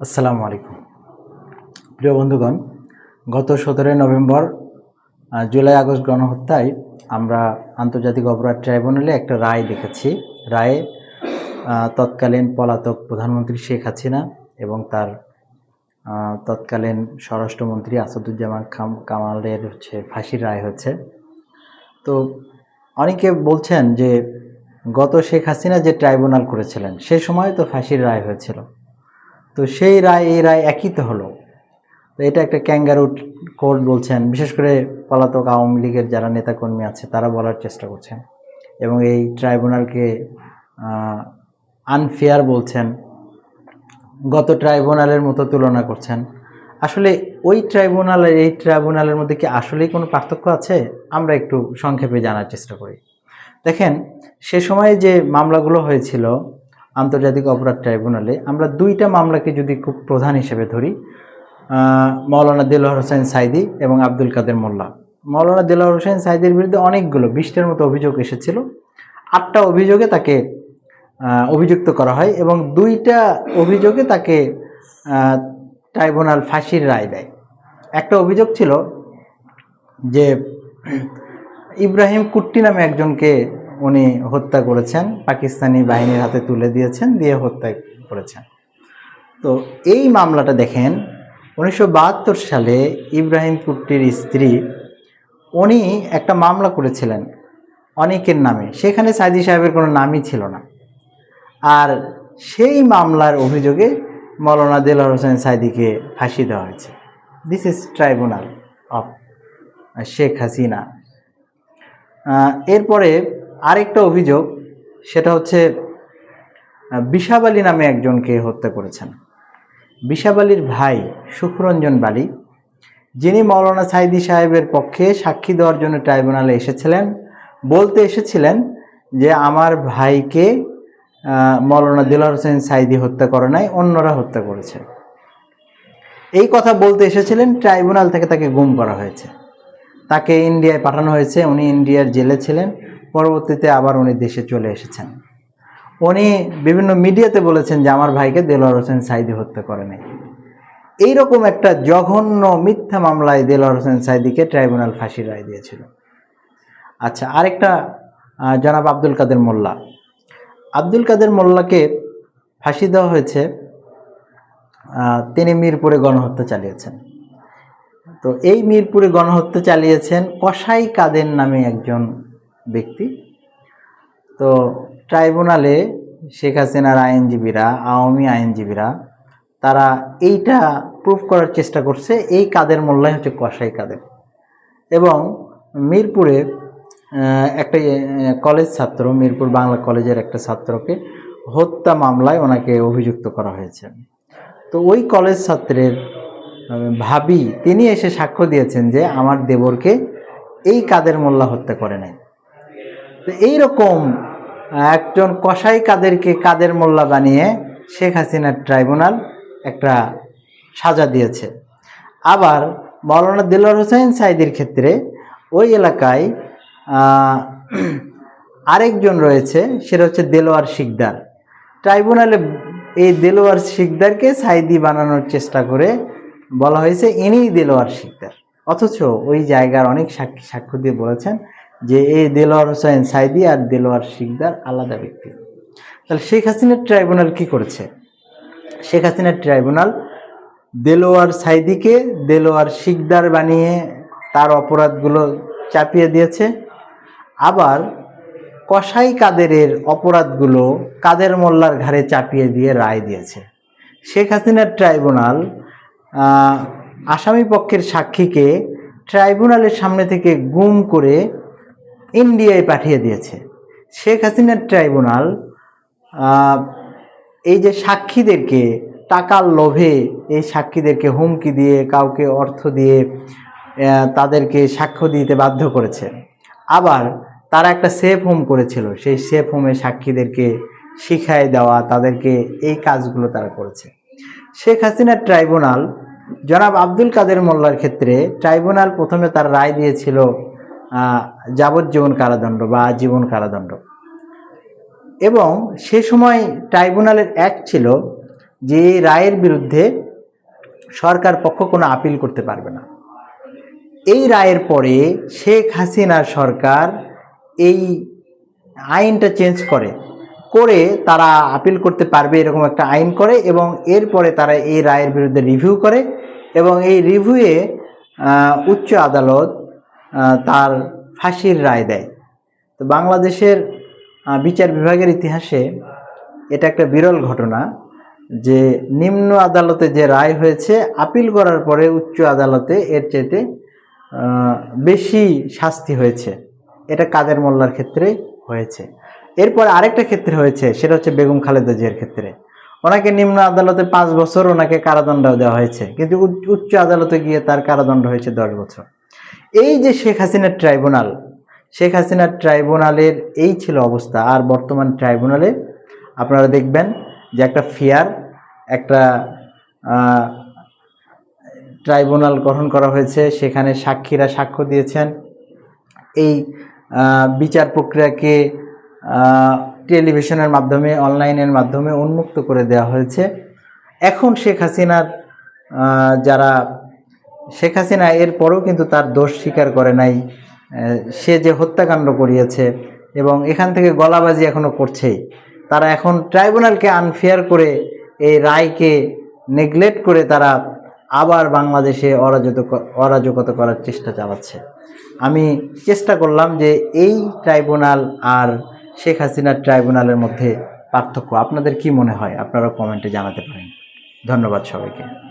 আসসালামু আলাইকুম। প্রিয় বন্ধুগণ, গত সতেরোই নভেম্বর জুলাই আগস্ট গণহত্যায় আমরা আন্তর্জাতিক অপরাধ ট্রাইব্যুনালে একটা রায় দেখেছি। রায়ে তৎকালীন পলাতক প্রধানমন্ত্রী শেখ হাসিনা এবং তার তৎকালীন স্বরাষ্ট্রমন্ত্রী আসাদুজ্জামান খাম, কামালের হচ্ছে ফাঁসির রায় হয়েছে। তো অনেকে বলছেন যে গত শেখ হাসিনা যে ট্রাইব্যুনাল করেছিলেন, সে সময় তো ফাঁসির রায় হয়েছিল। তো সেই রায়, এই রায় একই তো হলো। তো এটা একটা ক্যাঙ্গারু কোর্ট বলছেন, বিশেষ করে পলাতক আওয়ামী লীগের যারা নেতাকর্মী আছে, তারা বলার চেষ্টা করছেন। এবং এই ট্রাইব্যুনালকে আনফেয়ার বলছেন, গত ট্রাইব্যুনালের মতো তুলনা করছেন। আসলে ওই ট্রাইব্যুনাল আর এই ট্রাইব্যুনালের মধ্যে কি আসলেই কোনো পার্থক্য আছে? আমরা একটু সংক্ষেপে জানার চেষ্টা করি। দেখেন, সে সময়ে যে মামলাগুলো হয়েছিল আন্তর্জাতিক অপরাধ ট্রাইব্যুনালে আমরা দুইটা মামলাকে যদি খুব প্রধান হিসেবে ধরি মৌলানা দেলোয়ার হোসেন সাইদি এবং আব্দুল কাদের মোল্লা। মৌলানা দেলোয়ার হোসেন সাইদির বিরুদ্ধে অনেকগুলো, বিশটার মতো অভিযোগ এসেছিল। আটটা অভিযোগে তাকে অভিযুক্ত করা হয় এবং দুইটা অভিযোগে তাকে ট্রাইব্যুনাল ফাঁসির রায় দেয়। একটা অভিযোগ ছিল যে, ইব্রাহিম কুট্টি নামে একজনকে উনি হত্যা করেছেন, পাকিস্তানি বাহিনীর হাতে তুলে দিয়েছেন, দিয়ে হত্যা করেছেন। তো এই মামলাটা দেখেন, উনিশশো বাহাত্তর সালে ইব্রাহিম কুট্টির স্ত্রী, উনি একটা মামলা করেছিলেন অনেকের নামে। সেখানে সাইদি সাহেবের কোনো নামই ছিল না। আর সেই মামলার অভিযোগে মৌলানা দেলার হোসেন সাইদিকে ফাঁসি দেওয়া হয়েছে। This is tribunal of Sheikh Hasina এরপরে আরেকটা অভিযোগ, সেটা হচ্ছে বিশাব আলী নামে একজনকে হত্যা করেছেন। বিশাব আলীর ভাই সুখরঞ্জন বালি, যিনি মৌলানা সাইদি সাহেবের পক্ষে সাক্ষী দেওয়ার জন্য ট্রাইব্যুনালে এসেছিলেন, বলতে এসেছিলেন যে আমার ভাইকে মৌলানা দিলার হোসেন সাইদি হত্যা করে নাই, অন্যরা হত্যা করেছে। এই কথা বলতে এসেছিলেন, ট্রাইব্যুনাল থেকে তাকে গুম করা হয়েছে। তাকে ইন্ডিয়ায় পাঠানো হয়েছে, উনি ইন্ডিয়ার জেলে ছিলেন। পরবর্তীতে আবার উনি দেশে চলে এসেছেন। উনি বিভিন্ন মিডিয়াতে বলেছেন যে আমার ভাইকে দেলোয়ার হোসেন সাইদি হত্যা করে নাই। এইরকম একটা জঘন্য মিথ্যা মামলায় দেলোয়ার হোসেন সাইদিকে ট্রাইব্যুনাল ফাঁসির রায় দিয়েছিল। আচ্ছা আরেকটা জনাব আব্দুল কাদের মোল্লা। আব্দুল কাদের মোল্লাকে ফাঁসি দেওয়া হয়েছে তিনি মিরপুরে গণহত্যা চালিয়েছেন। তো এই মিরপুরে গণহত্যা চালিয়েছেন কসাই কাদের নামে একজন ব্যক্তি। তো ট্রাইব্যুনালে শেখ হাসিনার আইনজীবীরা, আওয়ামী আইনজীবীরা, তারা এইটা প্রুফ করার চেষ্টা করছে, এই কাদের মোল্লাই হচ্ছে কসাই কাদের। এবং মিরপুরে একটা কলেজ ছাত্র, মিরপুর বাংলা কলেজের একটা ছাত্রকে হত্যা মামলায় ওনাকে অভিযুক্ত করা হয়েছে। তো ওই কলেজ ছাত্রের ভাবি, তিনি এসে সাক্ষ্য দিয়েছেন যে আমার দেবরকে এই কাদের মোল্লা হত্যা করে নাই। তো এইরকম, একজন কসাই কাদেরকে কাদের মোল্লা বানিয়ে শেখ হাসিনার ট্রাইব্যুনাল একটা সাজা দিয়েছে। আবার মৌলানা দিলর হোসেন সাইদির ক্ষেত্রে ওই এলাকায় আরেকজন রয়েছে, সেটা হচ্ছে দেলোয়ার শিকদার। ট্রাইব্যুনালে এই দেলোয়ার শিকদারকে সাইদি বানানোর চেষ্টা করে বলা হয়েছে, ইনিই দেলোয়ার শিকদার। অথচ ওই জায়গার অনেক সাক্ষী সাক্ষ্য দিয়ে বলেছেন যে এই দেলোয়ার হোসেন সাইদি আর দেলোয়ার শিকদার আলাদা ব্যক্তি। তাহলে শেখ হাসিনার ট্রাইব্যুনাল কি করেছে? শেখ হাসিনার ট্রাইব্যুনাল দেলোয়ার সাইদিকে দেলোয়ার শিকদার বানিয়ে তার অপরাধগুলো চাপিয়ে দিয়েছে। আবার কসাই কাদেরের অপরাধগুলো কাদের মোল্লার ঘাড়ে চাপিয়ে দিয়ে রায় দিয়েছে। শেখ হাসিনার ট্রাইব্যুনাল আসামি পক্ষের সাক্ষীকে ট্রাইব্যুনালের সামনে থেকে গুম করে ইন্ডিয়ায় পাঠিয়ে দিয়েছে। শেখ হাসিনার ট্রাইব্যুনাল এই যে সাক্ষীদেরকে, টাকার লোভে এই সাক্ষীদেরকে হুমকি দিয়ে, কাউকে অর্থ দিয়ে তাদেরকে সাক্ষ্য দিতে বাধ্য করেছে। আবার তারা একটা সেফ হোম করেছিল, সেই সেফ হোমে সাক্ষীদেরকে শিখায় দেওয়া, তাদেরকে এই কাজগুলো তারা করেছে। শেখ হাসিনার ট্রাইব্যুনাল, জনাব আব্দুল কাদের মোল্লার ক্ষেত্রে, ট্রাইব্যুনাল প্রথমে তার রায় দিয়েছিল যাবজ্জীবন কারাদণ্ড বা আজীবন কারাদণ্ড। এবং সে সময় ট্রাইব্যুনালের অ্যাক্ট ছিল যে রায়ের বিরুদ্ধে সরকার পক্ষ কোনো আপিল করতে পারবে না। এই রায়ের পরে শেখ হাসিনার সরকার এই আইনটা চেঞ্জ করে করে তারা আপিল করতে পারবে এরকম একটা আইন করে এবং এরপরে তারা এই রায়ের বিরুদ্ধে রিভিউ করে এবং এই রিভিউয়ে উচ্চ আদালত তার ফাঁসির রায় দেয়। তো বাংলাদেশের বিচার বিভাগের ইতিহাসে এটা একটা বিরল ঘটনা যে নিম্ন আদালতে যে রায় হয়েছে, আপিল করার পরে উচ্চ আদালতে এর চাইতে বেশি শাস্তি হয়েছে। এটা কাদের মোল্লার ক্ষেত্রে হয়েছে। এরপর আরেকটা ক্ষেত্রে হয়েছে, সেটা হচ্ছে বেগম খালেদা জিয়ার ক্ষেত্রে। ওনাকে নিম্ন আদালতে পাঁচ বছর ওনাকে কারাদণ্ড দেওয়া হয়েছে, কিন্তু উচ্চ- আদালতে গিয়ে তার কারাদণ্ড হয়েছে দশ বছর। এই যে শেখ হাসিনার ট্রাইব্যুনাল, শেখ হাসিনার ট্রাইব্যুনালের এই ছিল অবস্থা। আর বর্তমান ট্রাইব্যুনালে আপনারা দেখবেন যে একটা ফেয়ার, একটা ট্রাইব্যুনাল গঠন করা হয়েছে। সেখানে সাক্ষীরা সাক্ষ্য দিয়েছেন। এই বিচার প্রক্রিয়াকে টেলিভিশনের মাধ্যমে, অনলাইনের মাধ্যমে উন্মুক্ত করে দেওয়া হয়েছে। এখন শেখ হাসিনার যারা শেখ হাসিনা এরপরেও কিন্তু তার দোষ স্বীকার করে নাই। সে যে হত্যাকাণ্ড করিয়েছে এবং এখান থেকে গলাবাজি এখনও করছেই। তারা এখন ট্রাইব্যুনালকে আনফেয়ার করে এই রায়কে নেগলেক্ট করে তারা আবার বাংলাদেশে অরাজক, অরাজকতা করার চেষ্টা চালাচ্ছে। আমি চেষ্টা করলাম যে এই ট্রাইব্যুনাল আর শেখ হাসিনার ট্রাইব্যুনালের মধ্যে পার্থক্য। আপনাদের কি মনে হয়? আপনারা কমেন্টে জানাতে পারেন। ধন্যবাদ সবাইকে।